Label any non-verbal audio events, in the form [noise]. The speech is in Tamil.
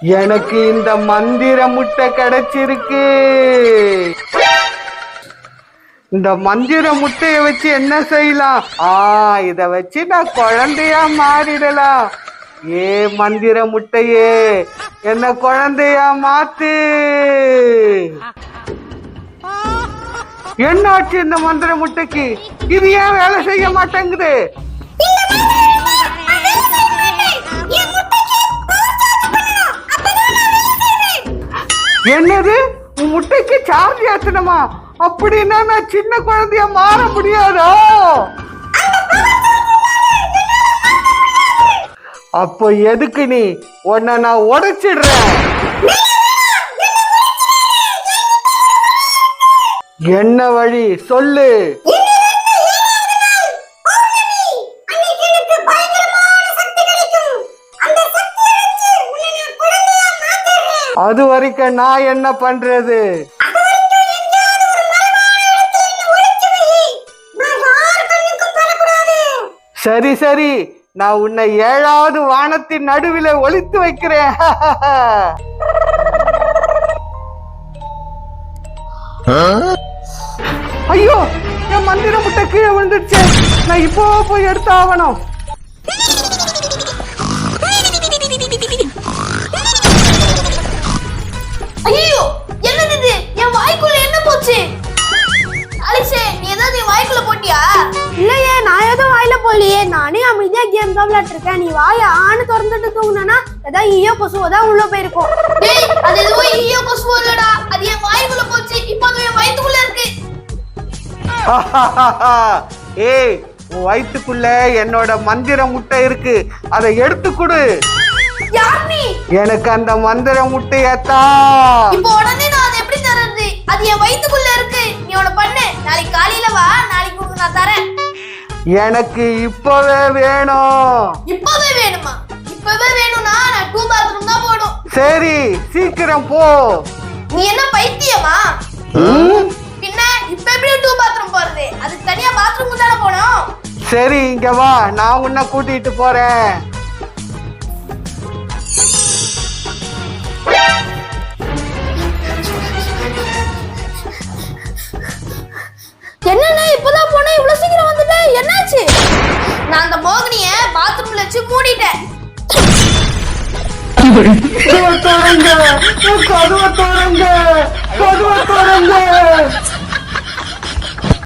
எனக்கு இந்த மந்திர முட்டை கிடைச்சிருக்கு. இந்த மந்திர முட்டையை வச்சு என்ன செய்யலாம்? ஆ இத வச்சு நான் குழந்தையா மாறிடலாம். ஏ மந்திர முட்டையே என்ன குழந்தையா மாத்து. என்னாச்சு இந்த மந்திர முட்டைக்கு? இது ஏன் வேலை செய்ய மாட்டேங்குது? என்னது? உன் முட்டைக்கு சார்ஜ் ஏத்தணுமா? அப்படின்னா நான் சின்ன குழந்தைய மாற முடியாதோ? அப்போ எதுக்கு நீ உன்னை நான் உடைச்சிடுறேன்? என்ன வழி? சொல்லு. அது வரைக்கும் நான் என்ன பண்றது? சரி சரி. நான் உன்னை ஏழாவது வானத்தின் நடுவில் ஒளித்து வைக்கிறேன். ஐயோ என் மந்திர முட்டை கீழே விழுந்துருச்சு நான் இப்போ போய் எடுத்து ஆகணும் போகலையே நானே அமைதியா கேம் தான் விளையாட்டு இருக்கேன் நீ வாய ஆணு திறந்துட்டு தூங்குனா ஏதாவது ஈயோ கொசுவோ தான் உள்ள போயிருக்கும். டேய் அது எதுவோ ஈயோ கொசு இல்லடா. அது என் வாய்க்குள்ள போச்சு. இப்போ அது என் வயித்துக்குள்ள இருக்கு. [laughs] ஏய் உன் வயித்துக்குள்ள என்னோட மந்திர முட்டை இருக்கு. அதை எடுத்து கொடு. எனக்கு அந்த மந்திர முட்டையத்தா இப்போ உடனே எனக்கு இப்பவே வேணும். இப்பவே வேணுமா? இப்பவே வேணும்னா நான் டூ பாத்ரூம் தான் போடும் சரி சீக்கிரம் போ. நீ என்ன பைத்தியமா? பின்ன இப்ப எப்படி டூ பாத்ரூம் போறது? அதுக்கு தனியா பாத்ரூம் தானே போகணும். சரி இங்க வா நான் உன்னை கூட்டிட்டு போறேன். போச்சு. நான் அந்த மோகினிய பாத்ரூம்ல வச்சு மூடிட்டேன். கதவை திறங்க கதவை திறங்க கதவை திறங்க.